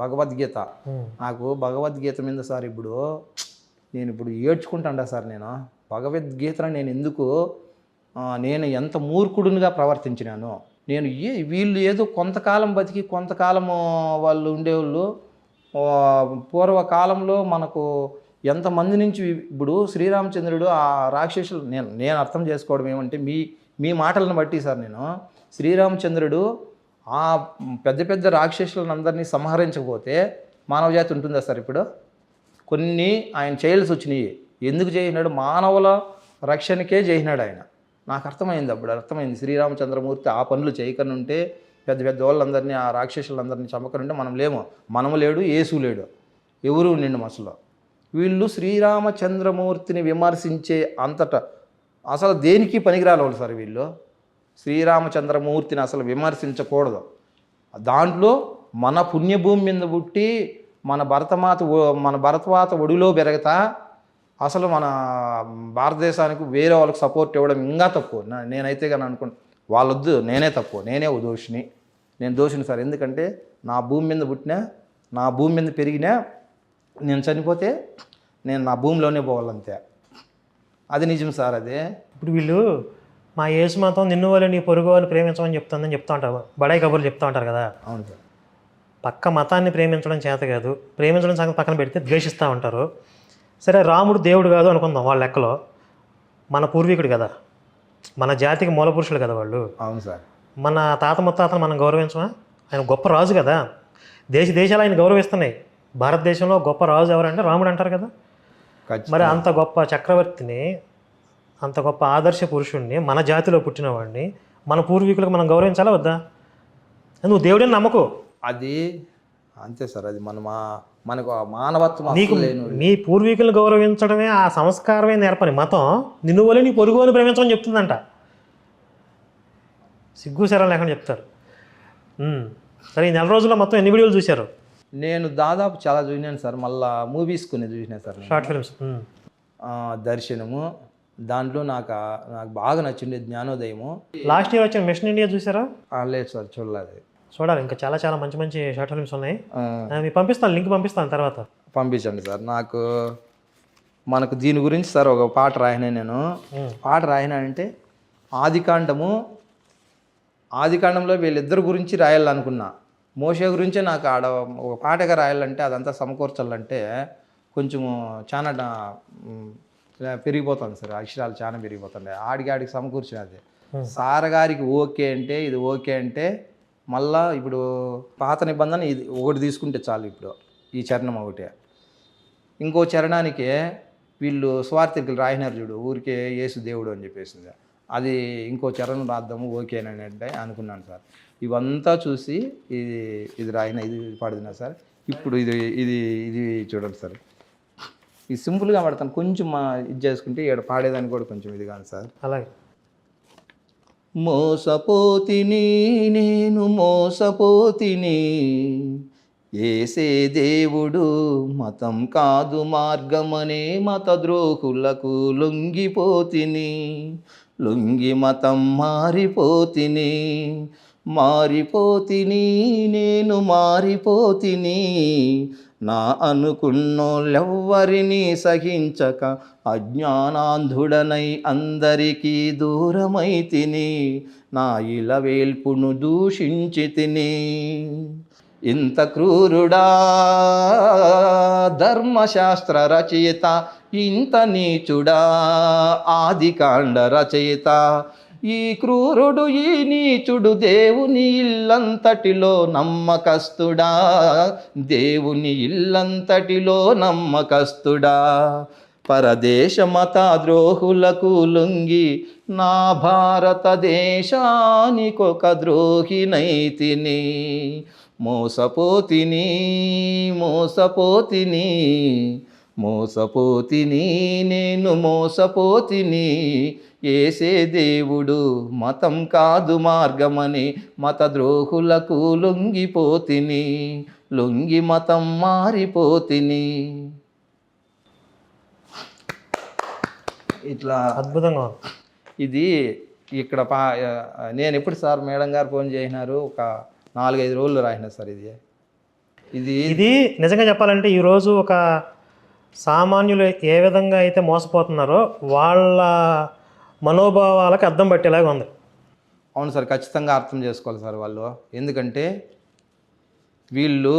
భగవద్గీత. నాకు భగవద్గీత మీద సార్ ఇప్పుడు నేను ఇప్పుడు ఏడ్చుకుంటాడా సార్ నేను. భగవద్గీతను నేను ఎందుకు నేను ఎంత మూర్ఖుడునిగా ప్రవర్తించినాను? నేను ఏ వీళ్ళు ఏదో కొంతకాలం బతికి కొంతకాలము వాళ్ళు ఉండేవాళ్ళు పూర్వకాలంలో మనకు ఎంతమంది నుంచి ఇప్పుడు శ్రీరామచంద్రుడు ఆ రాక్షసులు నేను నేను అర్థం చేసుకోవడం ఏమంటే మీ మీ మాటలను బట్టి సార్ నేను. శ్రీరామచంద్రుడు ఆ పెద్ద పెద్ద రాక్షసులను అందరినీ సంహరించకపోతే మానవజాతి ఉంటుందా సార్ ఇప్పుడు? కొన్ని ఆయన చేయాల్సి వచ్చినాయి. ఎందుకు చేసినాడు మానవుల రక్షణకే చేసినాడు ఆయన. నాకు అర్థమైంది అప్పుడు అర్థమైంది. శ్రీరామచంద్రమూర్తి ఆ పనులు చేయకుండా ఉంటే పెద్ద పెద్ద వాళ్ళందరినీ ఆ రాక్షసులందరినీ చంపకుండా ఉంటే మనం లేము. మనము లేడు ఏసు లేడు. ఎవరు నిండు అసలు వీళ్ళు శ్రీరామచంద్రమూర్తిని విమర్శించే అంతటా అసలు దేనికి పనికిరాలి వాళ్ళు సార్ వీళ్ళు? శ్రీరామచంద్రమూర్తిని అసలు విమర్శించకూడదు. దాంట్లో మన పుణ్యభూమి మీద పుట్టి మన భరతమాత మన భరతమాత ఒడిలో పెరగతా అసలు మన భారతదేశానికి వేరే వాళ్ళకి సపోర్ట్ ఇవ్వడం ఇంకా తక్కువ. నేనైతే కానీ అనుకుంటా వాళ్ళొద్దు నేనే తక్కువ నేనే ఓ దోషిని. నేను దోషిని సార్ ఎందుకంటే నా భూమి మీద పుట్టినా నా భూమి మీద పెరిగినా నేను చనిపోతే నేను నా భూమిలోనే పోవాలంతే. అది నిజం సార్ అదే. ఇప్పుడు వీళ్ళు మా యేసు మతం నిన్ను వాళ్ళు నీ పొరుగు వాళ్ళు ప్రేమించమని చెప్తుందని చెప్తా ఉంటారు. బడాయి కబుర్లు చెప్తా ఉంటారు కదా. అవును సార్. పక్క మతాన్ని ప్రేమించడం చేత కాదు ప్రేమించడం సంగతి పక్కన పెడితే ద్వేషిస్తూ ఉంటారు. సరే రాముడు దేవుడు కాదు అనుకుందాం వాళ్ళ లెక్కలో. మన పూర్వీకుడు కదా. మన జాతికి మూల పురుషులు కదా వాళ్ళు. అవును సార్. మన తాత ముత్తాతను మనం గౌరవించమా? ఆయన గొప్ప రాజు కదా. దేశ దేశాలు ఆయన గౌరవిస్తున్నాయి. భారతదేశంలో గొప్ప రాజు ఎవరంటే రాముడు అంటారు కదా. మరి అంత గొప్ప చక్రవర్తిని అంత గొప్ప ఆదర్శ పురుషుణ్ణి మన జాతిలో పుట్టినవాడిని మన పూర్వీకులకు మనం గౌరవించాలా వద్దా? నువ్వు దేవుడిని నమ్మకు. అది అంతే సార్ అది మన మా మనకు మానవత్వం నీకు నీ పూర్వీకులను గౌరవించడమే ఆ సంస్కారమే నేర్పని. మతం నిన్ను వల్ల నీ పొరుగు వాళ్ళు ప్రేమించమని చెప్తుందంట. సిగ్గు శరం లేకుండా చెప్తారు. సరే ఈ నెల రోజుల్లో మొత్తం ఎన్ని వీడియోలు చూశారు? నేను దాదాపు చాలా చూసినాను సార్ మళ్ళా మూవీస్ కొన్ని చూసినాను సార్. షార్ట్ ఫిల్మ్స్ దర్శనము దాంట్లో నాకు నాకు బాగా నచ్చింది జ్ఞానోదయము. లాస్ట్ ఇయర్ వచ్చిన మిషన్ ఇండియా చూసారా? లేదు సార్ చూడలేదు. చూడాలి ఇంకా చాలా చాలా మంచి మంచి షార్ట్ ఫిల్మ్స్ ఉన్నాయి. మీకు పంపిస్తాను లింక్ పంపిస్తాను తర్వాత. పంపించండి సార్. నాకు మనకు దీని గురించి సార్ ఒక పాట రాయనే నేను. పాట రాయనంటే ఆదికాండము ఆదికాండంలో వీళ్ళిద్దరు గురించి రాయాలనుకున్నా. మోషే గురించే నాకు ఆడ ఒక పాటగా రాయాలంటే అదంతా సమకూర్చాలంటే కొంచెము చాలా పెరిగిపోతుంది సార్ అక్షరాలు చాలా పెరిగిపోతుండే ఆడికి ఆడికి సమకూర్చినది సార్ గారికి ఓకే అంటే ఇది ఓకే అంటే మళ్ళా ఇప్పుడు పాత నిబంధన ఇది ఒకటి తీసుకుంటే చాలు ఇప్పుడు ఈ చరణం ఒకటే. ఇంకో చరణానికి వీళ్ళు స్వార్థికులు రాయినారు చూడు ఊరికే యేసు దేవుడు అని చెప్పేసింది. అది ఇంకో చరణం రాద్దాము ఓకేనని అంటే అనుకున్నాను సార్. ఇవంతా చూసి ఇది ఇది రాయిన ఇది పాడుతున్నా సార్. ఇప్పుడు ఇది ఇది ఇది చూడండి సార్. ఇది సింపుల్గా పడతాను కొంచెం మా ఇది చేసుకుంటే ఇక్కడ పాడేదానికి కూడా కొంచెం ఇది కాదు సార్. అలాగే. మోసపోతిని నేను మోసపోతిని. ఏసే దేవుడు మతం కాదు మార్గమనే మత ద్రోహులకు లొంగిపోతిని. లొంగి మతం మారిపోతిని. మారిపోతిని నేను మారిపోతిని. నా అనుకున్నోళ్ళెవ్వరినీ సహించక అజ్ఞానాంధుడనై అందరికీ దూరమై తిని నా ఇలవేల్పును దూషించి తిని. ఇంత క్రూరుడా ధర్మశాస్త్ర రచయిత ఇంత నీచుడా ఆదికాండ రచయిత ఈ క్రూరుడు ఈ నీచుడు దేవుని ఇల్లంతటిలో నమ్మకస్తుడా? దేవుని ఇల్లంతటిలో నమ్మకస్తుడా? పరదేశ మత ద్రోహులకు లొంగి నా భారతదేశానికొక ద్రోహినైతిని మోసపోతిని మోసపోతిని మోసపోతిని నేను మోసపోతిని. ఏసే దేవుడు మతం కాదు మార్గమని మత ద్రోహులకు లొంగిపోతిని లొంగి మతం మారిపోతిని. ఇట్లా అద్భుతంగా ఇది ఇక్కడ పా నేను ఎప్పుడు సార్ మేడం గారు ఫోన్ చేసినారు? ఒక నాలుగైదు రోజులు రాసిన సార్ ఇది. ఇది ఇది నిజంగా చెప్పాలంటే ఈరోజు ఒక సామాన్యులు ఏ విధంగా అయితే మోసపోతున్నారో వాళ్ళ మనోభావాలకు అర్థం పట్టేలాగా ఉంది. అవును సార్ ఖచ్చితంగా అర్థం చేసుకోవాలి సార్ వాళ్ళు. ఎందుకంటే వీళ్ళు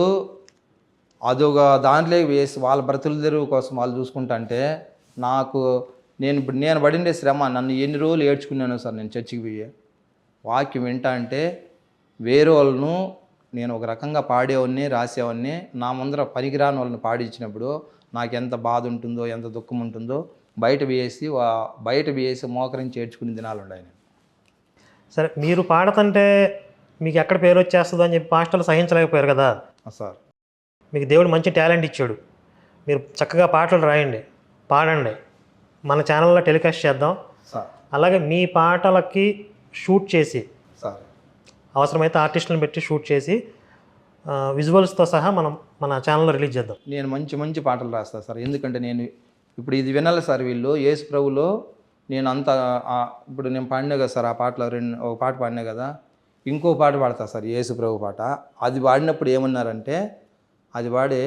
అదొక దాంట్లో వేసి వాళ్ళ బ్రతుల తెరువు కోసం వాళ్ళు చూసుకుంటా అంటే నాకు నేను ఇప్పుడు నేను పడిండే శ్రమ నన్ను ఎన్ని రోజులు ఏడ్చుకున్నాను సార్ నేను చర్చికి పోయి. వాక్యం వింటా అంటే వేరే వాళ్ళను నేను ఒక రకంగా పాడేవాడిని రాసేవాడిని నా ముందర పనికిరాని వాళ్ళని పాడించినప్పుడు నాకు ఎంత బాధ ఉంటుందో ఎంత దుఃఖం ఉంటుందో బయట వేసి బయట వేసి మోకరించి ఏడ్చుకునే దినాలు ఉన్నాయి సరే మీరు పాడుతుంటే మీకు ఎక్కడ పేరు వచ్చేస్తుందో అని చెప్పి పాస్టర్లు సహించలేకపోయారు కదా? సార్. మీకు దేవుడు మంచి టాలెంట్ ఇచ్చాడు. మీరు చక్కగా పాటలు రాయండి పాడండి. మన ఛానల్లో టెలికాస్ట్ చేద్దాం. సార్. అలాగే మీ పాటలకి షూట్ చేసి సార్. అవసరమైతే ఆర్టిస్టులను పెట్టి షూట్ చేసి విజువల్స్తో సహా మనం మన ఛానల్లో రిలీజ్ చేద్దాం. నేను మంచి మంచి పాటలు రాస్తాను సార్. ఎందుకంటే నేను ఇప్పుడు ఇది వినాలి సార్ వీళ్ళు. యేసు ప్రభులో నేను అంత ఇప్పుడు నేను పాడినా కదా సార్ ఆ పాటలో రెండు ఒక పాట పాడినా కదా ఇంకో పాట పాడతా సార్ యేసు ప్రభు పాట. అది పాడినప్పుడు ఏమన్నారంటే అది పాడే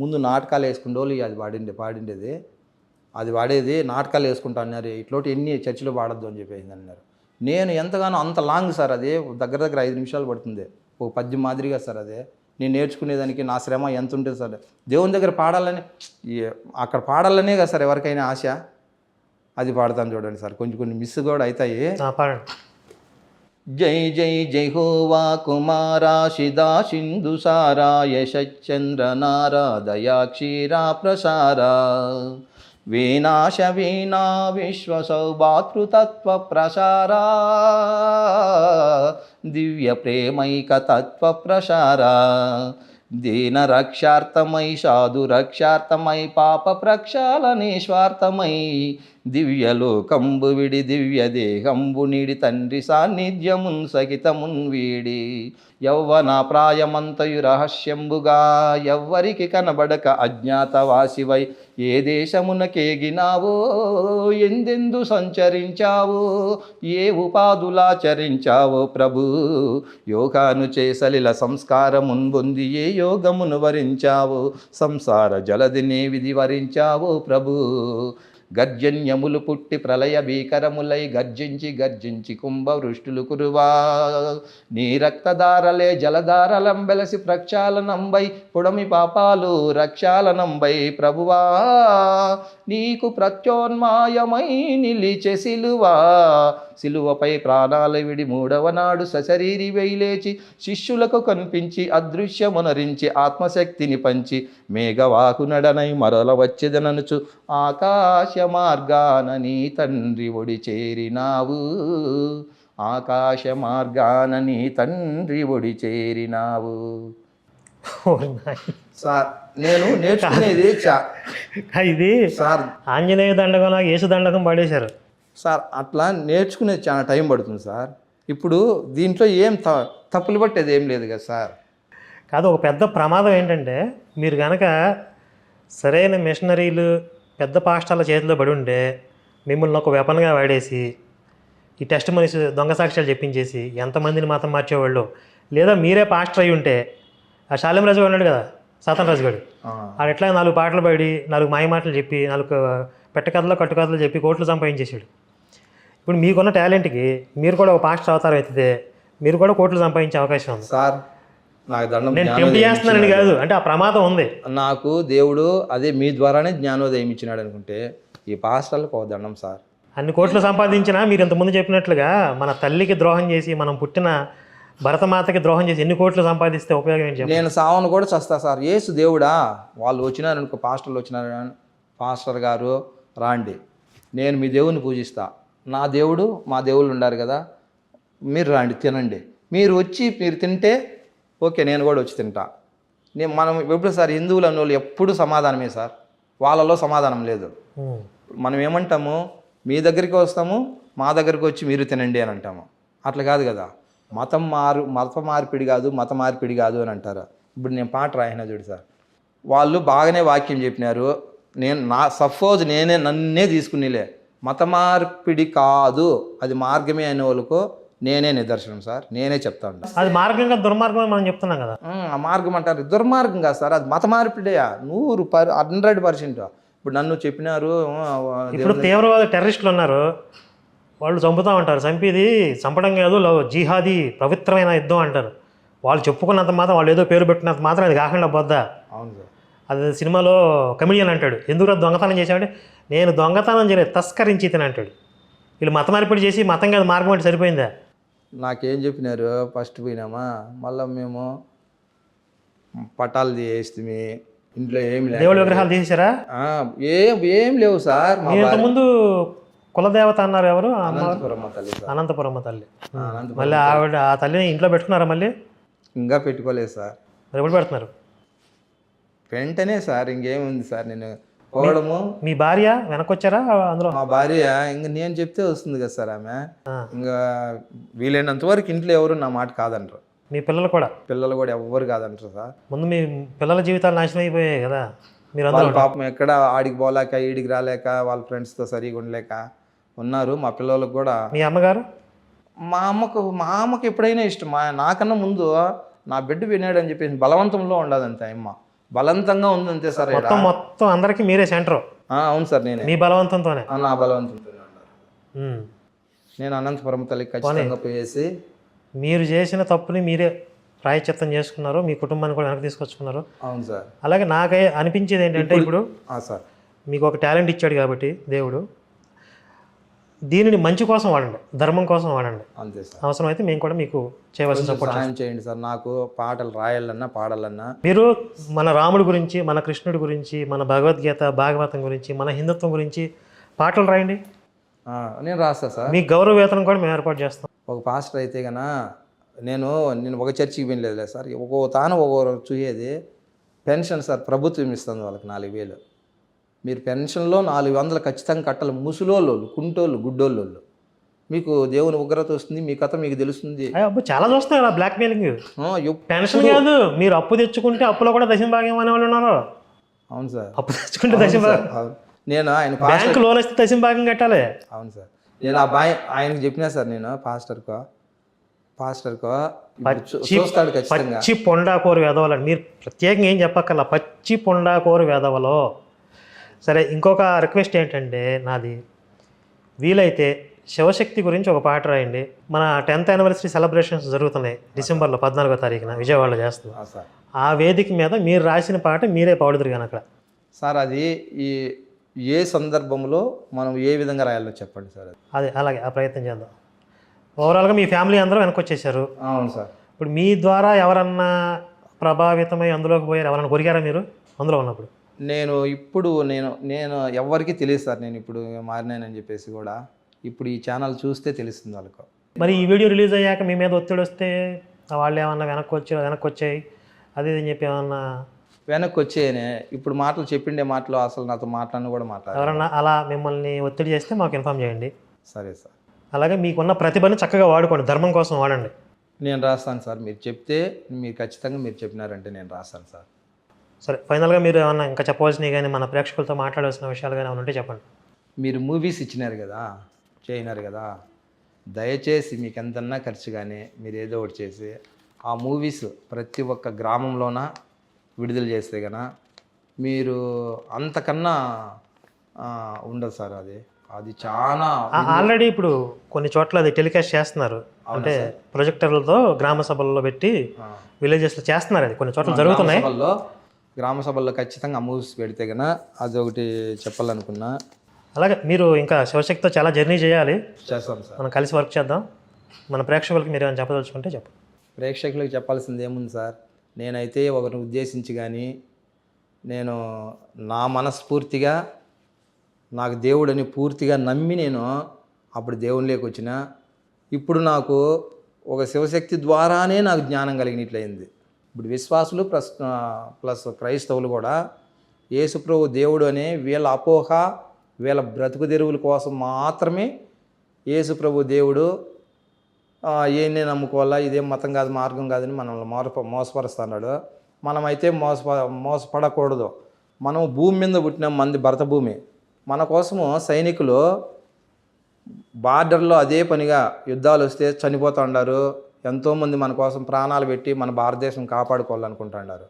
ముందు నాటకాలు వేసుకునే వాళ్ళు అది పాడిండే పాడిండేది. అది వాడేది నాటకాలు వేసుకుంటా అన్నారు. ఇట్లోటి ఎన్ని చర్చిలో పాడొద్దు అని చెప్పేసి అన్నారు. నేను ఎంతగానో అంత లాంగ్ సార్ అది దగ్గర దగ్గర ఐదు నిమిషాలు పడుతుంది. ఒక పద్యం మాదిరిగా సార్ అదే. నేను నేర్చుకునేదానికి నా శ్రమ ఎంత ఉంటుంది సార్. దేవుని దగ్గర పాడాలని అక్కడ పాడాలనే కదా సార్ ఎవరికైనా ఆశ. అది పాడతాను చూడండి సార్. కొంచెం కొన్ని మిస్ కూడా అవుతాయి. జై జై జై హోవా కుమారా శిదా సింధు సారా యశచంద్ర నారా దయా క్షీరా ప్రసారా. వీనాశ వీణా విశ్వ సౌభాతృతత్వ ప్రసారా దివ్య ప్రేమైక తత్వ ప్రసారా దీన రక్షార్థమై సాధు రక్షార్థమై పాప ప్రక్షాళనే స్వార్థమై దివ్యలోకంబు విడి దివ్య దేహంబు తండ్రి సాన్నిధ్యమున్ సహితమున్ వీడి యౌవన ప్రాయమంతయు రహస్యంబుగా ఎవ్వరికి కనబడక అజ్ఞాతవాసివై ఏ దేశమునకేగినావో ఎందెందు సంచరించావో ఏ ఉపాధులాచరించావో ప్రభు యోగాను చేసలిల సంస్కారమున్ పొంది ఏ యోగమును వరించావో సంసార జలదినే విధి వరించావో ప్రభు గర్జన్యములు పుట్టి ప్రళయ భీకరములై గర్జించి గర్జించి కుంభవృష్టులు కురువా. నీ రక్తధారలే జలధారలంబెలసి ప్రక్షాళనంబై పుడమి పాపాలు రక్షాళనంబై ప్రభువా. నీకు ప్రత్యోన్మాయమై నిలిచె సిలువా. సిలువపై ప్రాణాలు విడి మూడవ నాడు సశరీరి వేయిలేచి శిష్యులకు కనిపించి అదృశ్యమునరించి ఆత్మశక్తిని పంచి మేఘవాకునడనై మరల వచ్చేదననుచు ఆకాశ మార్గాన నీ తండ్రి ఒడి చేరినావు. ఆకాశ మార్గాన నీ తండ్రి ఒడి చేరినావు. సార్ నేను నేర్చుకునేది చా- ఇది సార్. ఆంజనేయ దండకం యేసు దండకం పాడేశారు. సార్ అట్లా నేర్చుకునేది చాలా టైం పడుతుంది సార్. ఇప్పుడు దీంట్లో ఏం తప్పులు పట్టేది ఏం లేదు కదా సార్. కాదు ఒక పెద్ద ప్రమాదం ఏంటంటే మీరు కనుక సరైన మిషనరీలు పెద్ద పాస్టర్ల చేతిలో పడి ఉంటే మిమ్మల్ని ఒక వెపన్గా వాడేసి ఈ టెస్ట్ మనిషి దొంగ సాక్ష్యాలు చెప్పించేసి ఎంతమందిని మతం మార్చేవాళ్ళు? లేదా మీరే పాస్టర్ అయి ఉంటే ఆ శాలిం రాజు ఉన్నాడు కదా సాతన్ రాజు గారు ఆడు ఎట్లా నాలుగు పాటలు పాడి నాలుగు మాయ మాటలు చెప్పి నాలుగు పెట్టకథలు కట్టుకథలు చెప్పి కోట్లు సంపాదించేసాడు ఇప్పుడు మీకున్న టాలెంట్కి మీరు కూడా ఒక పాస్టర్ అవతారం అవుతుంది మీరు కూడా కోట్లు సంపాదించే అవకాశం ఉంది. సార్ నాకు దండం నేను టెంప్ట్ చేస్తున్నానని. కాదు అంటే ఆ ప్రమాదం ఉంది. నాకు దేవుడు అదే మీ ద్వారానే జ్ఞానోదయం ఇచ్చినాడు అనుకుంటే ఈ పాస్టర్లకు ఒక దండం సార్. అన్ని కోట్లు సంపాదించినా మీరు ఇంతకుముందు చెప్పినట్లుగా మన తల్లికి ద్రోహం చేసి మనం పుట్టిన భరతమాతకి ద్రోహం చేసి ఎన్ని కోట్లు సంపాదిస్తే ఉపయోగం ఏంటి నేను సావను కూడా చస్తా సార్. ఏసు దేవుడా వాళ్ళు వచ్చినారు అనుకో పాస్టర్లు వచ్చినారు పాస్టర్ గారు రాండి. నేను మీ దేవుని పూజిస్తా. నా దేవుడు మా దేవుళ్ళు ఉండారు కదా మీరు రాండి తినండి. మీరు వచ్చి మీరు తింటే ఓకే నేను కూడా వచ్చి తింటా. నేను మనం ఎప్పుడు సార్ హిందువులు అన్న వాళ్ళు ఎప్పుడు సమాధానమే సార్. వాళ్ళలో సమాధానం లేదు. మనం ఏమంటాము? మీ దగ్గరికి వస్తాము మా దగ్గరికి వచ్చి మీరు తినండి అని అంటాము. అట్లా కాదు కదా. మతం మారు మత మార్పిడి కాదు మత మార్పిడి కాదు అని అంటారు. ఇప్పుడు నేను పాట రాయినా చూడు సార్. వాళ్ళు బాగానే వాక్యం చెప్పినారు. నేను నా సపోజ్ నేనే నన్నే తీసుకునిలే. మత మార్పిడి కాదు. అది మార్గమే అనే వాళ్ళకు నేనే నిదర్శనం సార్. నేనే చెప్తాను. అది మార్గంగా దుర్మార్గం మనం చెప్తున్నాం కదా. ఆ మార్గం అంటారు. దుర్మార్గం కాదు సార్. అది మత మార్పిడియా? నూరు పర్ హండ్రెడ్ పర్సెంట్. ఇప్పుడు నన్ను చెప్పినారు ఇప్పుడు తీవ్రవాద టెర్రరిస్టులు ఉన్నారు. వాళ్ళు చంపుతూ ఉంటారు చంపేది చంపడం కాదు జిహాదీ పవిత్రమైన యుద్ధం అంటారు. వాళ్ళు చెప్పుకున్నంత మాత్రం వాళ్ళు ఏదో పేరు పెట్టినంత మాత్రం అది కాకుండా పోద్దా? అవును సార్. అది సినిమాలో కమెడియన్ అంటాడు. ఎందుకు దొంగతనం చేసావంటే నేను దొంగతనం చేయలేదు తస్కరించి తిని అంటాడు. వీళ్ళు మత మార్పిడి చేసి మతం కాదు మార్గం అంటే సరిపోయిందా? నాకేం చెప్పినారు? ఫస్ట్ పోయినామా? మళ్ళీ మేము పటాలు వేస్తుంది ఇంట్లో ఏం లేదు దేవుడి విగ్రహాలు తీసేశారా? ఏం ఏం లేవు సార్ మా మీరు ఇంతకుముందు కులదేవత అన్నారు ఎవరు? అమ్మ అనంతపురం తల్లి అనంతపురమ్మ తల్లి. మళ్ళీ ఆవిడ ఆ తల్లిని ఇంట్లో పెట్టుకున్నారా మళ్ళీ? ఇంకా పెట్టుకోలేదు సార్. ఎప్పుడు పెడుతున్నారు? వెంటనే సార్ ఇంకేముంది సార్ నేను పోవడము. మీ భార్య వెనకొచ్చారా అందులో? మా భార్య ఇంక నేను చెప్తే వస్తుంది కదా సార్ ఆమె. ఇంకా వీలైనంత వరకు ఇంట్లో ఎవరు నా మాట కాదంటారు. మీ పిల్లలు కూడా? పిల్లలు కూడా ఎవ్వరు కాదంటారు సార్. ముందు మీ పిల్లల జీవితాలు నాశనం అయిపోయాయి కదా. మీరు అందరూ వాళ్ళ పాపం ఎక్కడ ఆడికి పోలేక ఈడికి రాలేక వాళ్ళ ఫ్రెండ్స్తో సరిగా ఉండలేక ఉన్నారు. మా పిల్లలకు కూడా మీ అమ్మగారు? మా అమ్మకు మా అమ్మకి ఎప్పుడైనా ఇష్టం. మా నాకన్నా ముందు నా బిడ్డ వినాడు అని చెప్పేసి బలవంతంలో ఉండదంతే అమ్మ. బలవంతంగా ఉందంతే సార్ ఈడ. మొత్తం మొత్తం అందరికీ మీరే సెంటర్. అవును సార్ నేనే. మీ బలవంతంతోనే. నా బలవంతంతో ఉన్నారు ఉమ్. నేను అనంతపురం తల్లికి ఖచ్చితంగా పోయేసి మీరు చేసిన తప్పుని మీరే ప్రాయశ్చిత్తం చేసుకున్నారు మీ కుటుంబాన్ని కూడా వెనక్కి తీసుకొచ్చుకున్నారు. అవును సార్. అలాగే నాకే అనిపించేది ఏంటంటే ఇప్పుడు సార్. మీకు ఒక టాలెంట్ ఇచ్చాడు కాబట్టి దేవుడు. దీనిని మంచి కోసం వాడండి ధర్మం కోసం వాడండి. అంతే సార్. అవసరమైతే మేము కూడా మీకు చేయవలసిన సపోర్ట్ సహాయం చేయండి సార్. నాకు పాటలు రాయాలన్నా పాడాలన్నా. మీరు మన రాముడి గురించి మన కృష్ణుడి గురించి మన భగవద్గీత భాగవతం గురించి మన హిందుత్వం గురించి పాటలు రాయండి. నేను రాస్తా సార్. మీ గౌరవ వేతనం కూడా మేము ఏర్పాటు చేస్తాం. ఒక పాస్టర్ అయితే గనా నేను నేను ఒక చర్చికి వినలేదు సార్. ఒక్కో తాను ఒక్కో చూసేది పెన్షన్ సార్ ప్రభుత్వం ఇస్తుంది వాళ్ళకి నాలుగు వేలు. మీరు పెన్షన్లో నాలుగు వందలు ఖచ్చితంగా కట్టాలి. ముసలోళ్ళు కుంటోళ్ళు గుడ్డోళ్ళు మీకు దేవుని ఉగ్రత వస్తుంది మీ కథ మీకు తెలుస్తుంది. చాలా చూస్తున్నారు బ్లాక్ మెయిలింగ్ పెన్షన్ కాదు మీరు అప్పు తెచ్చుకుంటే అప్పులో కూడా దశమ భాగం అనే వాళ్ళు ఉన్నారు. అవును సార్. అప్పు తెచ్చుకుంటే దశమ. నేను ఆయన బ్యాంక్ లోన్ వస్తే దశమ భాగం కట్టాలి. అవును సార్. నేను ఆ బాయ్ ఆయనకి చెప్పినా సార్ నేను పాస్టర్కో పాస్టర్కో చూస్తాడు ఖచ్చితంగా. పచ్చి పొండాకోరు వేదవలని మీరు ప్రత్యేకంగా ఏం చెప్పక్కర్లా. పచ్చి పొండాకోరు వేదవలో. సరే ఇంకొక రిక్వెస్ట్ ఏంటంటే నాది. వీలైతే శివశక్తి గురించి ఒక పాట రాయండి. మన టెన్త్ యానివర్సరీ సెలబ్రేషన్స్ జరుగుతున్నాయి డిసెంబర్లో పద్నాలుగో తారీఖున విజయవాడలో చేస్తున్నాం. ఆ, సార్. ఆ వేదిక మీద మీరు రాసిన పాట మీరే పాడుదురు కానీ అక్కడ సార్ అది ఈ ఏ సందర్భంలో మనం ఏ విధంగా రాయాలో చెప్పండి సార్ అది. అదే అలాగే ఆ ప్రయత్నం చేద్దాం. ఓవరాల్గా మీ ఫ్యామిలీ అందరూ వెనక్కి వచ్చేసారు అవును సార్. ఇప్పుడు మీ ద్వారా ఎవరన్నా ప్రభావితమై అందులోకి పోయారు ఎవరన్నా కొరిగారా మీరు? అందులో ఉన్నప్పుడు. నేను ఇప్పుడు నేను నేను ఎవరికి తెలియదు సార్ నేను ఇప్పుడు మారినానని చెప్పేసి కూడా. ఇప్పుడు ఈ ఛానల్ చూస్తే తెలుస్తుంది వాళ్ళకు. మరి ఈ వీడియో రిలీజ్ అయ్యాక మీ మీద ఒత్తిడి వస్తే వాళ్ళు ఏమన్నా వెనక్కి వచ్చి వెనక్కి వచ్చాయి అది ఇది అని చెప్పి ఏమన్నా వెనక్కి వచ్చేయనే ఇప్పుడు మాటలు చెప్పిండే మాటలు అసలు నాతో మాట్లాడిన కూడా మాట్లాడారు. ఎవరన్నా అలా మిమ్మల్ని ఒత్తిడి చేస్తే మాకు ఇన్ఫామ్ చేయండి. సరే సార్. అలాగే మీకున్న ప్రతిభని చక్కగా వాడుకోండి ధర్మం కోసం వాడండి. నేను రాస్తాను సార్. మీరు చెప్తే మీరు ఖచ్చితంగా మీరు చెప్పినారంటే నేను రాస్తాను సార్. సరే ఫైనల్గా మీరు ఏమన్నా ఇంకా చెప్పవలసినవి కానీ మన ప్రేక్షకులతో మాట్లాడాల్సిన విషయాలు కానీ ఏమైనా ఉంటే చెప్పండి. మీరు మూవీస్ ఇచ్చినారు కదా చేయనారు కదా దయచేసి మీకు ఎంతన్నా ఖర్చు కానీ మీరు ఏదో ఒకటి చేసి ఆ మూవీస్ ప్రతి ఒక్క గ్రామంలోన విడుదల చేస్తే గన మీరు అంతకన్నా ఉండదు సార్ అది. అది చాలా ఆల్రెడీ ఇప్పుడు కొన్ని చోట్ల అది టెలికాస్ట్ చేస్తున్నారు. అంటే ప్రొజెక్టర్లతో గ్రామ సభల్లో పెట్టి విలేజెస్లో చేస్తున్నారు అది. కొన్ని చోట్ల జరుగుతున్నాయి. గ్రామ సభల్లో ఖచ్చితంగా మూవీస్ పెడితే అది ఒకటి చెప్పాలనుకున్నా. అలాగే మీరు ఇంకా శివశక్తితో చాలా జర్నీ చేయాలి. చేస్తాం సార్. మనం కలిసి వర్క్ చేద్దాం. మన ప్రేక్షకులకి మీరు ఏమైనా చెప్పదలుచుకుంటే చెప్పు. ప్రేక్షకులకు చెప్పాల్సింది ఏముంది సార్? నేనైతే ఒకరిని ఉద్దేశించి కానీ నేను నా మనస్ఫూర్తిగా నాకు దేవుడని పూర్తిగా నమ్మి నేను అప్పుడు దేవునిలోకి వచ్చిన ఇప్పుడు నాకు ఒక శివశక్తి ద్వారానే నాకు జ్ఞానం కలిగినట్లయింది. ఇప్పుడు విశ్వాసులు ప్లస్ ప్లస్ క్రైస్తవులు కూడా యేసుప్రభు దేవుడు అనే వీళ్ళ అపోహ వీళ్ళ బ్రతుకు తెరువుల కోసం మాత్రమే యేసుప్రభు దేవుడు ఏనే ఏంటి నమ్ముకోవాలా ఇదేం మతం కాదు మార్గం కాదని మనల్ని మోస మోసపరుస్తున్నాడు. మనమైతే మోసప మోసపడకూడదు. మనం భూమి మీద పుట్టిన మంది భరత భూమి. మన కోసము సైనికులు బార్డర్లో అదే పనిగా యుద్ధాలు వస్తే చనిపోతూ ఉండారు. ఎంతోమంది మన కోసం ప్రాణాలు పెట్టి మన భారతదేశం కాపాడుకోవాలనుకుంటున్నారు.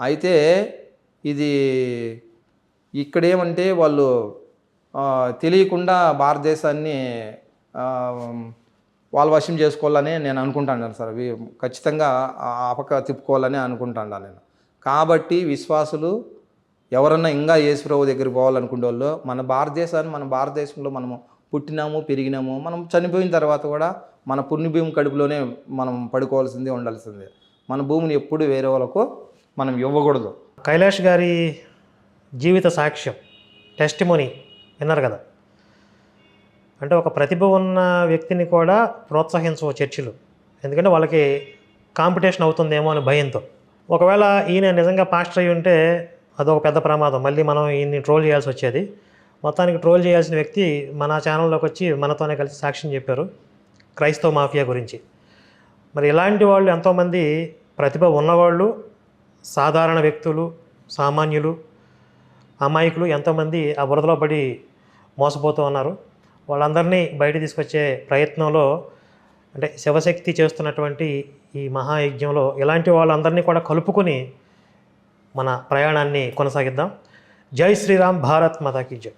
అయితే ఇది ఇక్కడేమంటే వాళ్ళు తెలియకుండా భారతదేశాన్ని వాళ్ళ వశం చేసుకోవాలని నేను అనుకుంటాను సార్. ఖచ్చితంగా ఆపక తిప్పుకోవాలని అనుకుంటాను నేను. కాబట్టి విశ్వాసులు ఎవరన్నా ఇంకా యేసుప్రభు దగ్గరికి పోవాలనుకునే వాళ్ళు మన భారతదేశాన్ని మన భారతదేశంలో మనము పుట్టినాము పెరిగినాము మనం చనిపోయిన తర్వాత కూడా మన పుణ్యభూమి కడుపులోనే మనం పడుకోవాల్సిందే ఉండాల్సిందే. మన భూమిని ఎప్పుడు వేరే వాళ్ళకు మనం ఇవ్వకూడదు. కైలాష్ గారి జీవిత సాక్ష్యం టెస్టిమోని విన్నారు కదా. అంటే ఒక ప్రతిభ ఉన్న వ్యక్తిని కూడా ప్రోత్సహించవు చర్చిలు. ఎందుకంటే వాళ్ళకి కాంపిటీషన్ అవుతుందేమో అని భయంతో. ఒకవేళ ఈయన నిజంగా పాస్టర్ అయి ఉంటే అదొక పెద్ద ప్రమాదం. మళ్ళీ మనం ఈయన్ని ట్రోల్ చేయాల్సి వచ్చేది. మొత్తానికి ట్రోల్ చేయాల్సిన వ్యక్తి మన ఛానల్లోకి వచ్చి మనతోనే కలిసి సాక్ష్యం చెప్పారు. క్రైస్తవ మాఫియా గురించి. మరి ఇలాంటి వాళ్ళు ఎంతోమంది ప్రతిభ ఉన్నవాళ్ళు సాధారణ వ్యక్తులు సామాన్యులు అమాయకులు ఎంతోమంది ఆ బురదలో పడి మోసపోతూ ఉన్నారు. వాళ్ళందరినీ బయట తీసుకొచ్చే ప్రయత్నంలో అంటే శివశక్తి చేస్తున్నటువంటి ఈ మహాయజ్ఞంలో ఇలాంటి వాళ్ళందరినీ కూడా కలుపుకొని మన ప్రయాణాన్ని కొనసాగిద్దాం. జై శ్రీరామ్ భారత్ మాతాకి జై.